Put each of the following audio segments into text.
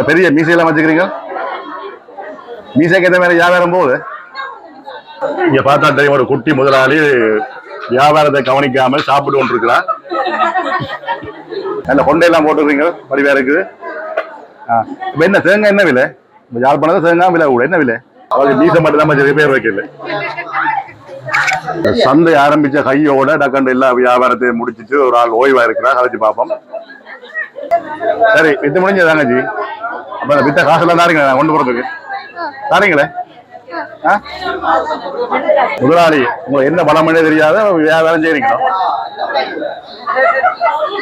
அந்த பெரிய மீசையெல்லாம் வச்சுக்கிறீங்க? மீசைக்கு ஏற்ற மாதிரி வியாபாரம் போகுது. இங்க பார்த்தா தெரியும் ஒரு குட்டி முதலாளி வியாபாரத்தை கவனிக்காமல் சாப்பிட்டு கொண்டிருக்கிறார். நல்ல கொண்டையெல்லாம் போட்டுருக்கீங்க வடிவா இருக்குது. இப்ப என்ன தேங்காய் என்ன விலை? இப்ப யாழ்ப்பாணம் தேங்காய் விலை கூட என்ன விலை? அவளுக்கு மீசை மட்டும் தான் கொஞ்சம் பேர் வைக்கல சந்தை ஆரம்பிச்ச கையோட டக்கண்டு எல்லா வியாபாரத்தையும் முடிச்சிட்டு ஒரு ஆள் ஓய்வா இருக்கிறார். கதைச்சு பார்ப்போம். சரி வித்து முடிஞ்சதாங்க ஜி அப்ப அந்த வித்த காசெல்லாம் தாருங்க நான் கொண்டு போறதுக்கு. தாரீங்களே? ஆ? முதலாளி உங்களுக்கு என்ன பலமனே தெரியாத வியாபாரம் செய்றீங்களா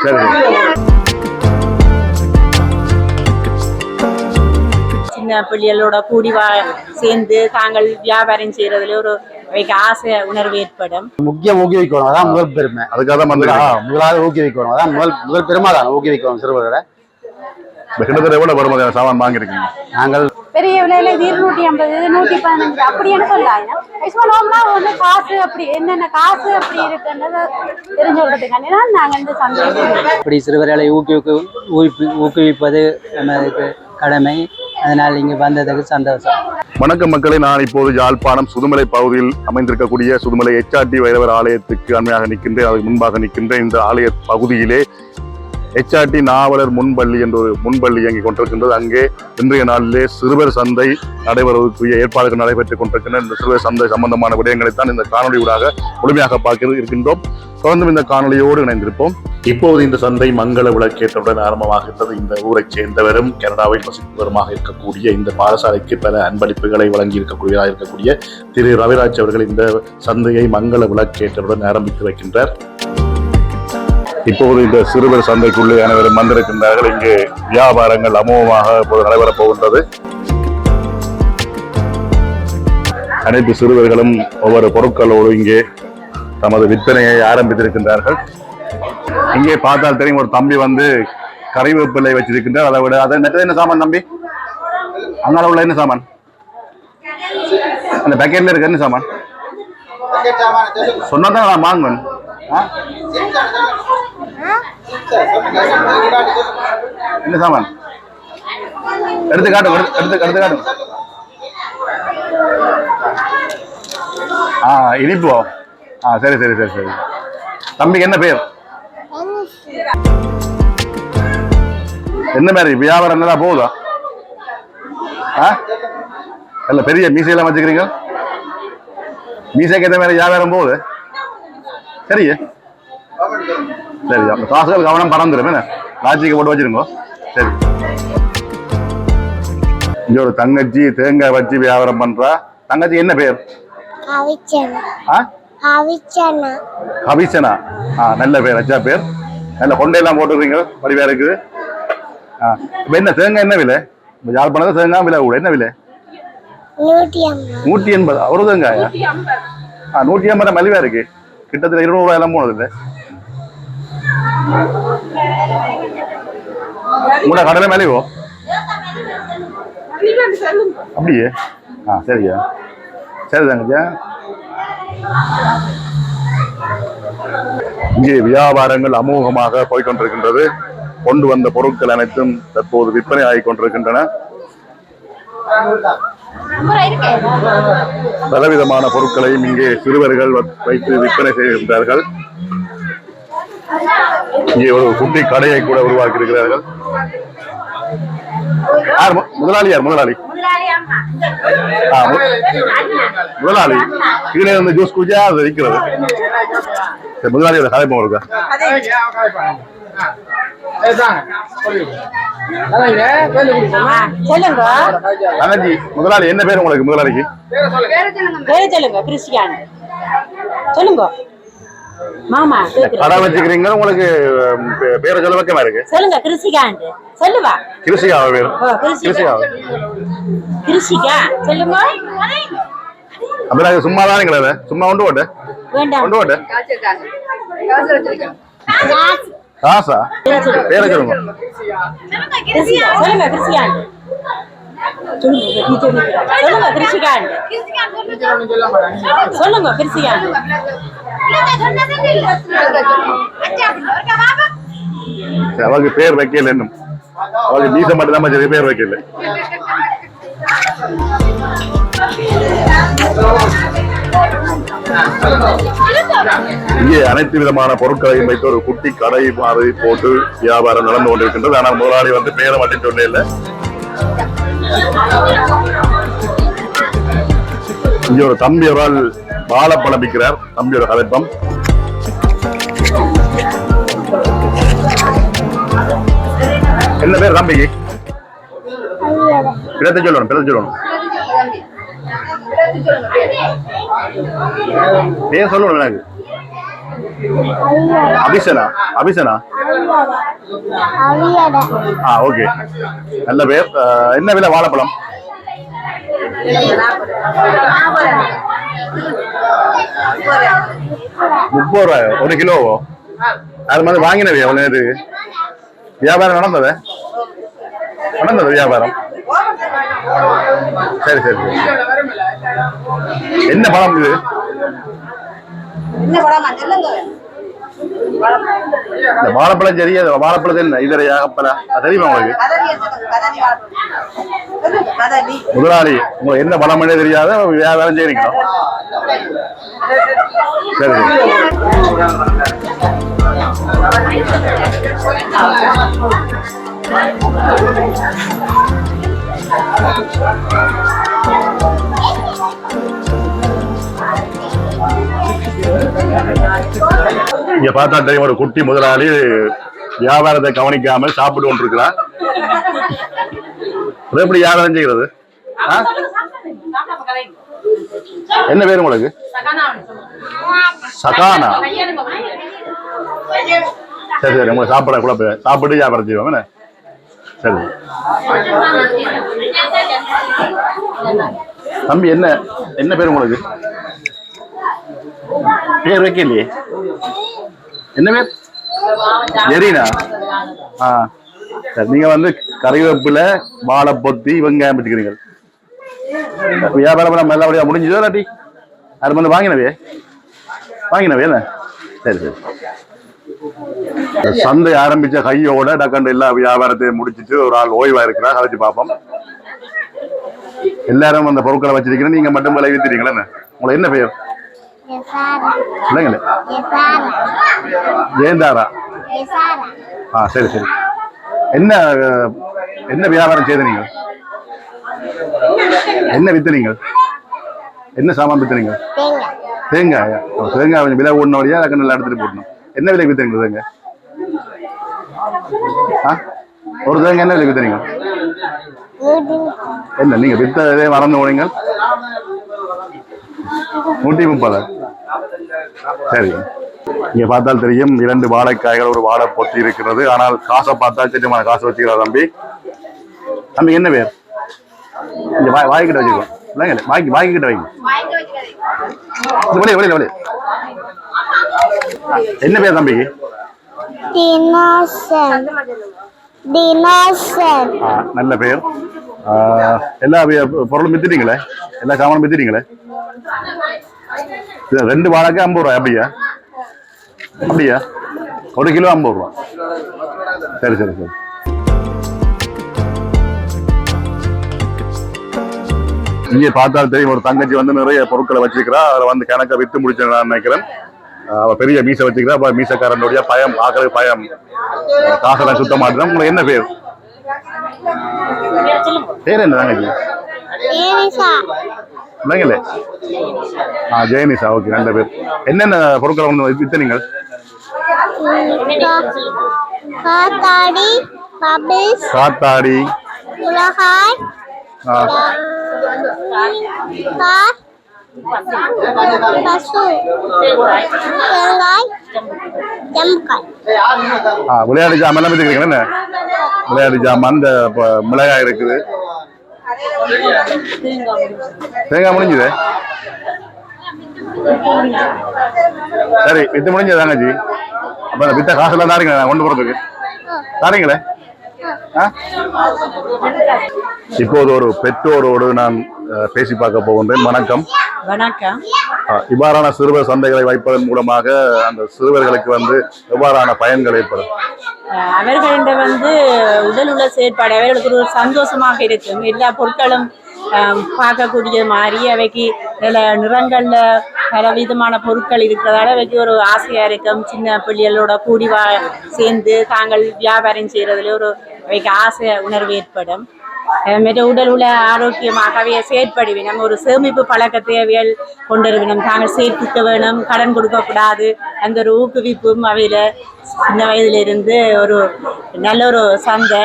சரி சின்ன பிள்ளைகளோட கூடி வா சேர்ந்து தாங்கள் வியாபாரம் செய்யறதுல ஒரு அவைக்கு ஆசை உணர்வு ஏற்படும். முக்கியம் ஊக்குவிக்கணும் அதான் முதல் பெருமை. அதுக்காக தான் முதலாவது ஊக்குவிக்கணும். அதான் முதல் முதல் பெருமை தான் ஊக்குவிக்கணும் சிறுவர்களை. கிட்டத்தட்ட எவ்வளவு வருமானம் சாமான் வாங்கிருக்கீங்க நாங்கள் பெரிய விலையில இது இருநூற்றி ஐம்பது நூற்றி பதினஞ்சு அப்படி சொன்னோம்னா வந்து காசு அப்படி என்னென்ன காசு அப்படி இருக்குன்றது தெரிஞ்சு விடுறதுக்காண்டி தான் நாங்கள் இந்த சந்தை இப்படி சிறுவர்களை ஊக்குவிக்கு ஊக்குவி- ஊக்குவிப்பது நமது கடமை. அதனால் இங்கே வந்ததுக்கு சந்தோஷம். வணக்கம் மக்களே நான் இப்போது யாழ்ப்பாணம் சுதுமலை பகுதியில் அமைந்திருக்கக்கூடிய சுதுமலை எச்ஆர்டி வைரவர் ஆலயத்துக்கு அண்மையாக நிற்கின்றேன். அதுக்கு முன்பாக நிற்கின்றேன் இந்த ஆலய பகுதியிலே ஹெச்ஆர்டி நாவலர் முன்பள்ளி என்ற ஒரு முன்பள்ளி இயங்கிக் கொண்டிருக்கின்றது. அங்கே இன்றைய நாளிலே சிறுவர் சந்தை நடைபெறுவதற்குரிய ஏற்பாடுகள் நடைபெற்றுக் கொண்டிருக்கின்றன. இந்த சிறுவர் சந்தை சம்பந்தமான விடயங்களைத்தான் இந்த காணொலியூடாக முழுமையாக பார்க்க இருக்கின்றோம். தொடர்ந்தும் இந்த காணொலியோடு இணைந்திருப்போம். இப்போது இந்த சந்தை மங்கள விளக்கேற்றவுடன் ஆரம்பமாகின்றது. இந்த ஊரைச் சேர்ந்தவரும் கனடாவில் வசிப்பவருமாக இருக்கக்கூடிய இந்த பாடசாலைக்கு பல அன்பளிப்புகளை வழங்கி இருக்கக்கூடியதாக இருக்கக்கூடிய திரு ரவிராஜ் அவர்கள் இந்த சந்தையை மங்கள விளக்கேற்றவுடன் ஆரம்பித்து வைக்கின்றார். இப்போது இந்த சிறுவர் சந்தைக்குள்ளே அனைவரும் வந்திருக்கின்றார்கள். இங்கே வியாபாரங்கள் அமோகமாக இப்போது நடைபெறப் போகின்றது. அனைத்து சிறுவர்களும் ஒவ்வொரு பொருட்களோடு இங்கே தமது விற்பனையை ஆரம்பித்திருக்கின்றார்கள். இங்கே பார்த்தால் தெரியும் ஒரு தம்பி வந்து கறிவேப்பிலை வச்சிருக்கின்றார். அதை விட அதை நெட்டது என்ன சாமான் தம்பி? அங்கால உள்ள என்ன சாமான்? அந்த பேக்கெட்ல இருக்க என்ன சாமான்? சொன்னா தான் நான் வாங்கணும் ஆ? என்ன சாமான்? எடுத்து காட்டும் எடுத்து எடுத்து காட்டும் ஆ இனிப்பு ஆ சரி சரி சரி சரி. தம்பிக்கு என்ன பேர்? என்ன மாதிரி வியாபாரம் நல்லா போகுதா? ஆ? இல்லை பெரிய மீசையெல்லாம் வச்சுக்கிறீங்க? மீசைக்கு ஏற்ற மாதிரி வியாபாரம் போகுது? சரி. சரி அந்த காசுகள் கவனம் பறந்துடும் என்ன? லாஜிக்கு போட்டு வச்சிருங்க. சரி. இங்க ஒரு தங்கச்சி தேங்காய் வச்சு வியாபாரம் பண்றா. தங்கச்சி என்ன பேர்? அவிச்சனா ஆ? நல்ல பேர். அச்சா பேர். நல்ல கொண்டையெல்லாம் போட்டுருக்கீங்க வடிவா இருக்குது. ஆ இப்போ என்ன தேங்காய் என்ன விலை? இப்போ யாழ்ப்பாணத்தில் தேங்காய் விலை கூட. என்ன விலை? நூற்றி எண்பது? ஒரு தேங்காயா? ஆ நூற்றி ஐம்பது மலிவா இருக்கு. கிட்டத்தட்ட இருநூறு ரூபாய் எல்லாம் போனது இல்லை உங்களோட கடலை மலிவோ? அப்படியே. ஆ சரியா சரி தங்கச்சியா இங்கே வியாபாரங்கள் அமோகமாக போய்கொண்டிருக்கின்றது கொண்டு வந்த பொருட்கள் அனைத்தும் தற்போது விற்பனை ஆகிக் கொண்டிருக்கின்றன. பலவிதமான பொருட்களையும் இங்கே சிறுவர்கள் வைத்து விற்பனை செய்கின்றார்கள். இங்கே ஒரு குட்டி கடையை கூட உருவாக்கி இருக்கிறார்கள் முதலாளி யார்? முதலாளி. முதலாளி கீழே இருந்து ஜூஸ் குடிச்சா அது சரி, முதலாளியோட கதை போக இருக்கா முதலாளி என்ன பேர் உங்களுக்கு முதலாளிக்கு? பேரு சொல்லுங்க கிறிஸ்டியான் சொல்லுங்க. மாமா. கடை வச்சுக்கிறீங்க உங்களுக்கு பேரை சொல்ல வைக்கமா இருக்கு. சொல்லுங்க கிறிஸ்டிகாண்ட் சொல்லுவா கிருஷியா பேர்? கிறிஸ்டிகா கிருஷியா கிறிஸ்டிகா சொல்லுங்க அப்படின்னா சும்மா சும்மா கொண்டு காசா? பேரை சொல்லுங்க. அவளுக்கு பேர் வைக்கல இன்னும். அவளுக்கு நீச மட்டும் தான் பேர் வைக்கல. இங்கே அனைத்து விதமான பொருட்களையும் வைத்து ஒரு குட்டி கடை மாதிரி போட்டு வியாபாரம் நடந்து கொண்டிருக்கின்றது. ஆனால் முதலாளி வந்து பேரை மட்டும் சொன்னே இல்லை. இங்க ஒரு தம்பி ஒரு ஆள் வாழைப்பழம் தம்பியோட கதைப்பம் என்ன பேர் தம்பிக்கு இடத்தை சொல்லணும் பிறத்தை சொல்லணும். பேர் சொல்லணும் எனக்கு. அபிஷனா அபிஷனா? ஆ ஓகே. நல்ல பேர். என்ன விலை? வாழைப்பழம்? முப்பது ரூபாய் ஒரு கிலோவோ? அது மாதிரி வாங்கினது எவ்வளவு நேரத்துக்கு வியாபாரம் நடந்தது? நடந்தது வியாபாரம்? சரி சரி சரி. என்ன பழம் இது? இந்த வாழைப்பழம் சரி அது வாழைப்பழம் என்ன? இதர யாகப்பழம் அது தெரியுமா உங்களுக்கு? முதலாளி உங்களுக்கு என்ன பழம் தெரியாத வியாபாரம் செய்றீங்க சரி சரி. இங்க பார்த்தா தெரியும் ஒரு குட்டி முதலாளி வியாபாரத்தை கவனிக்காமல் சாப்பிட்டு கொண்டிருக்கிறார் அது எப்படி வியாபாரம் செய்கிறது ஆ? என்ன பேர் உங்களுக்கு? சகானா. சரி சரி உங்களுக்கு சாப்பிட கூட சாப்பிட்டு வியாபாரம் செய்வோம் என்ன? சரி. தம்பி என்ன என்ன பேர் உங்களுக்கு? फिर के लिए என்ன பேர்? ஜெரீனா? ஆ. சரி நீங்க வந்து கறிவேப்பிலை வாழைப்பொத்தி வெங்காயம் வச்சுக்கிறீங்க வியாபாரம் எல்லாம் நல்லபடியா முடிஞ்சதோ இல்லாட்டி அது வந்து வாங்கினவே வாங்கினவே என்ன? சரி சரி. சந்தை ஆரம்பிச்ச கையோட டக்கண்டு எல்லா வியாபாரத்தையும் முடிச்சிட்டு ஒரு ஆள் ஓய்வா இருக்கிறா கதைச்சு பார்ப்போம். எல்லாரும் அந்த பொருட்களை வச்சிருக்கிறேன். நீங்க மட்டும் விலை வித்துறீங்களா என்ன? உங்களுக்கு என்ன பெயர்? இல்லைங்களே ஜெயந்தாரா. ஆ சரி சரி. என்ன என்ன வியாபாரம் செய்த நீங்கள்? என்ன வித்து நீங்கள்? என்ன சாமான் வித்து நீங்கள்? தேங்காய். தேங்காயா? கொஞ்சம் விலை ஓடின வழியா அதுக்கு நல்லா எடுத்துட்டு போடணும். என்ன விலை வித்துறீங்க தேங்காய்? ஆ? ஒரு தேங்காய் என்ன விலை வித்துறீங்க என்ன நீங்க வித்ததே மறந்து போனீங்க? நூற்றி முப்பது? சரி. இங்க பார்த்தால் தெரியும் இரண்டு வாழைக்காய்கள் ஒரு வாழை பொத்தி இருக்கிறது ஆனால் காசை பார்த்தா சின்னமான காசு வச்சுக்கிறா தம்பி? தம்பி என்ன பேர்? இங்க வாய் வாய்க்கிட்ட வச்சுக்கோ. இல்லைங்க வாங்கி வாங்கிக்கிட்ட வைங்க. இங்க வெளியே வெளியே வெளியே. என்ன பேர் தம்பிக்கு நல்ல பேர். எல்லா பொருளும் வித்துட்டீங்களே? எல்லா சாமானும் வித்துட்டீங்களே? இது ரெண்டு வாழைக்கு ஐம்பது ரூபாய். அப்படியா? அப்படியா? ஒரு கிலோ ஐம்பது ரூபா சரி சரி சரி. இங்கே பார்த்தால் தெரியும் ஒரு தங்கச்சி வந்து நிறைய பொருட்களை வச்சிருக்கிறா. அதில் வந்து கணக்கை வித்து முடிச்சு நான் நினைக்கிறேன். ஆ, அவ பெரிய மீசை வச்சுக்கிறா அப்ப மீசக்காரனுடைய பயம் பார்க்கறது பயம். காசெல்லாம் சுத்த மாட்டேன் உங்களுக்கு என்ன பேர்? பேர் என்ன தங்கச்சி? இல்லைங்களே ஆ ஜெயனிஷா ஓகே நல்ல பேர். என்னென்ன பொருட்களை வந்து வித்து நீங்கள்? காத்தாடி பபிள்ஸ் காத்தாடி. உலகாய் கார் விளையாட்டு ஜாமான் எல்லாம் என்ன? விளையாட்டு ஜாமான் இந்த மிளகாய் இருக்குது. தேங்காய் முடிஞ்சது? சரி வித்து முடிஞ்சது தங்கச்சி அப்ப அந்த வித்த காசெல்லாம் தாருங்க நான் கொண்டு போறதுக்கு. தாரீங்களே? ஆ? இப்போது ஒரு பெற்றோரோடு நான் பேசி பார்க்க போகின்றேன். வணக்கம். வணக்கம். இவ்வாறான சிறுவர் சந்தைகளை வைப்பதன் மூலமாக அந்த சிறுவர்களுக்கு வந்து எவ்வாறான பயன்கள் ஏற்படும்? அஹ் அவர்களிடம் வந்து உடல் உள்ள செயற்பாடு அவர்களுக்கு ஒரு சந்தோஷமாக இருக்கும். எல்லா பொருட்களும் பார்க்கக்கூடிய மாதிரி அவைக்கு நல்ல நிறங்கள்ல பல விதமான பொருட்கள் இருக்கிறதால அவைக்கு ஒரு ஆசையா இருக்கும். சின்ன பிள்ளைகளோட கூடி வா சேர்ந்து தாங்கள் வியாபாரம் செய்யறதுல ஒரு அவைக்கு ஆசை உணர்வு ஏற்படும். அதுமாரி உடல் உள்ள ஆரோக்கியமாகவே அவைய நம்ம ஒரு சேமிப்பு பழக்கத்தை கொண்டு கொண்டிருக்கணும் தாங்கள் சேர்த்துக்க வேணும். கடன் கொடுக்கக்கூடாது. அந்த ஒரு ஊக்குவிப்பும் அவையில சின்ன வயதிலிருந்து ஒரு நல்ல ஒரு சந்தை.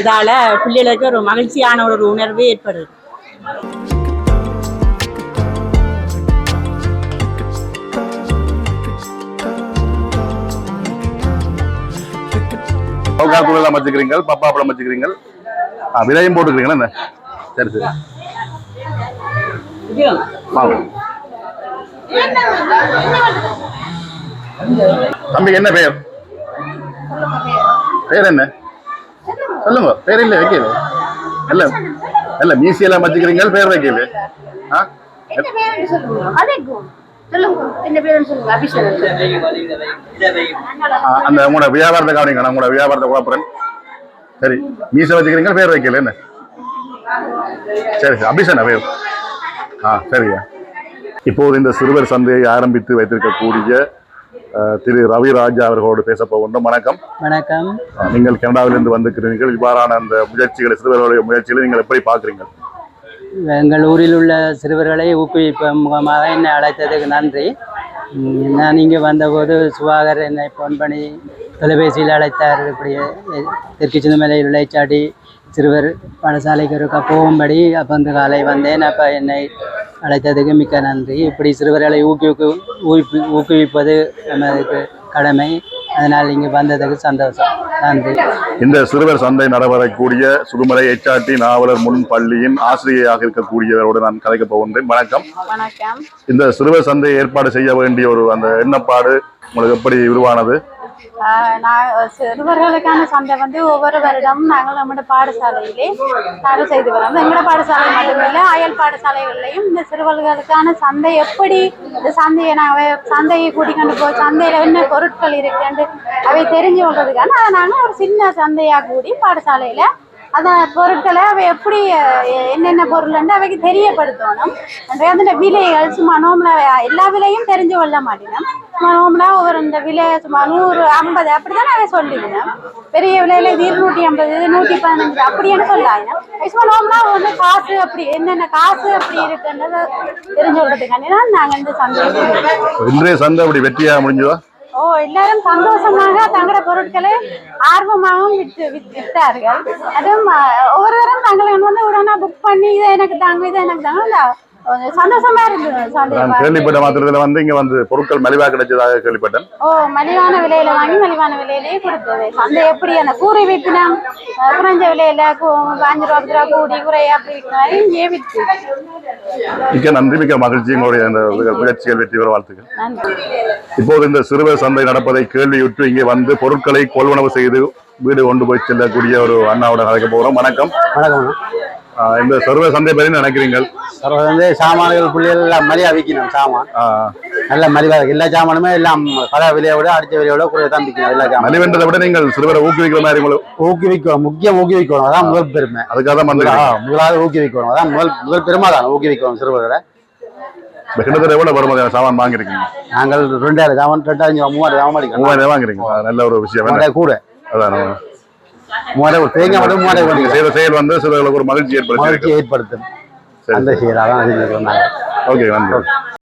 இதால பிள்ளைகளுக்கு ஒரு மகிழ்ச்சியான ஒரு உணர்வு ஏற்படுது. சவுக்கா தூள் வச்சுக்கிறீங்க. பப்பா வச்சுக்கிறீங்க. ஆ, விலையும் போட்டுக்கிறீங்களா என்ன? சரி சரி. வாங்க. தம்பி என்ன பெயர்? பேர் என்ன? சொல்லுங்க. பேர் இல்ல வைக்கல இல்ல இல்ல மீசியெல்லாம் வச்சுக்கிறீங்க பேர் வைக்கல ஆ? அந்த உங்களோட வியாபாரத்தை கவனிங்க. உங்களோட வியாபாரத்தை குழப்பறேன் சரி மீசை வச்சுக்கிறீங்க பேர் வைக்கல என்ன? சரி சரி அபிஷன் பேர் ஆ சரியா. இப்போது இந்த சிறுவர் சந்தையை ஆரம்பித்து வைத்திருக்கக்கூடிய திரு ரவி ராஜா அவர்களோடு பேச போகின்றோம். வணக்கம். வணக்கம். நீங்கள் கனடாவிலிருந்து வந்திருக்கிறீர்கள். இவ்வாறான அந்த முயற்சிகளை சிறுவர்களுடைய முயற்சிகளை நீங்கள் எப்படி பார்க்குறீங்க எங்கள் ஊரில் உள்ள சிறுவர்களை ஊக்குவிப்ப முகமாக என்னை அழைத்ததுக்கு நன்றி. நான் இங்கே வந்தபோது சுவாகர் என்னை ஃபோன் பண்ணி தொலைபேசியில் அழைத்தார். இப்படியே தெற்கு சின்னமலையில் உள்ள சாட்டி சிறுவர் பாடசாலைக்கு ஒருக்கா போகும்படி அப்போ அந்த காலை வந்தேன். அப்போ என்னை அழைத்ததுக்கு மிக்க நன்றி. இப்படி சிறுவர்களை ஊக்குவிக்கு ஊக்குவி ஊக்குவிப்பது நமக்கு கடமை. அதனால் இங்கே வந்ததுக்கு சந்தோஷம். நன்றி. இந்த சிறுவர் சந்தை நடைபெறக்கூடிய சுதுமலை எச்ஆர்டி நாவலர் முன் பள்ளியின் ஆசிரியையாக இருக்கக்கூடியவரோடு நான் கதைக்க போகின்றேன். வணக்கம். வணக்கம். இந்த சிறுவர் சந்தை ஏற்பாடு செய்ய வேண்டிய ஒரு அந்த எண்ணப்பாடு உங்களுக்கு எப்படி உருவானது? நான் சிறுவர்களுக்கான சந்தை வந்து ஒவ்வொரு வருடமும் நாங்கள் நம்மளோட பாடசாலையிலே தயார் செய்து வரோம். எங்களோட பாடசாலை மட்டுமில்லை அயல் பாடசாலைகள்லையும் இந்த சிறுவர்களுக்கான சந்தை எப்படி இந்த சந்தையை நாங்கள் சந்தையை கூட்டிக்கொண்டு போய் சந்தையில் என்ன பொருட்கள் இருக்குன்னு அவை தெரிஞ்சு கொள்றதுக்கான அதை நாங்கள் ஒரு சின்ன சந்தையாக கூடி பாடசாலையில் அந்த பொருட்களை அவை எப்படி என்னென்ன பொருள்னு அவைக்கு தெரியப்படுத்தணும். அந்த விலைகள் சும்மா நோம்புல எல்லா விலையும் தெரிஞ்சு கொள்ள மாட்டேன் சும்மா நோம்புல ஒரு இந்த விலை சும்மா நூறு ஐம்பது அப்படிதான் அவை சொல்லிவிடும். பெரிய விலையில இது இருநூற்றி ஐம்பது இது நூற்றி பதினஞ்சு அப்படின்னு சொல்லாங்க சும்மா நோம்புல வந்து காசு அப்படி என்னென்ன காசு அப்படி இருக்குன்றதை தெரிஞ்சு கொள்றதுக்காண்டி தான் நாங்கள் இந்த சந்தை இன்றைய சந்தை அப்படி வெற்றியாக முடிஞ்சதா? ஓ எல்லாரும் சந்தோஷமாக தங்களோட பொருட்களை ஆர்வமாகவும் விட்டு வித்- வித்தார்கள் அதுவும் அஹ், ஒவ்வொரு தரம் தாங்கள் வந்து உடனே புக் பண்ணி இதை எனக்கு தாங்க இதை எனக்கு தாங்க சந்தோஷமா இருந்தது நான். கேள்விப்பட்ட மாத்திரத்தில் வந்து இங்க வந்து பொருட்கள் மலிவாக கிடைச்சதாக கேள்விப்பட்டேன். ஓ மலிவான விலையில வாங்கி மலிவான விலையிலேயே கொடுத்தது. சந்தை எப்படி அந்த கூரை விற்பினம் அஹ், குறைஞ்ச விலையில அஞ்சு ரூபா பத்து ரூபா கூடி குறை அப்படி இங்கே விற்று மிக்க நன்றி மிக்க மகிழ்ச்சி. உங்களுடைய அந்த முயற்சிகள் வெற்றி பெற வாழ்த்துக்கள். இப்போது இந்த சிறுவர் சந்தை நடப்பதை கேள்வியுற்று இங்கே வந்து பொருட்களை கொள்வனவு செய்து வீடு கொண்டு போய் செல்லக்கூடிய ஒரு அண்ணாவோட கதைக்க போகிறோம். வணக்கம். வணக்கம். இந்த சிறுவர் சந்தை பற்றி நினைக்கிறீங்க? சார் வந்து சாமான்கள் புள்ளிகள் எல்லாம் மலிவா விற்கணும் சாமான். நல்ல மலிவா இருக்கு எல்லா சாமானுமே எல்லாம் கடை விலையை விட அடிச்ச விலையை விட கூட தான் விற்கணும் எல்லா சாமான் மலிவென்றதை விட நீங்கள் சிறுவரை ஊக்குவிக்கிற மாதிரி உங்களுக்கு ஊக்குவிக்கணும் முக்கியம் ஊக்குவிக்கணும் அதான் முதல் பெருமை. அதுக்காக தான் முதலாவது ஊக்குவிக்கணும் அதான் முதல் முதல் பெருமை தான் ஊக்குவிக்கணும் சிறுவர்களை. கிட்டத்தட்ட எவ்வளவு வருமானம் சாமான் வாங்கிருக்கீங்க நாங்கள் ரெண்டாயிரம் சாமான் ரெண்டாயிரம் மூவாயிரம் சாமான் ஆஹ் நல்ல ஒரு விஷயம் கூட. அதான் மூவாயிரம் தேங்காய் மட்டும் நீங்க கொண்டு செய்த செயல் வந்து சிறுவர்களுக்கு ஒரு மகிழ்ச்சி ஏற்படுத்தி மகிழ்ச்சி ஏற்படுத்தும். அந்த செயல் அதான் அது சொன்னாங்க ஓகே நன்றி.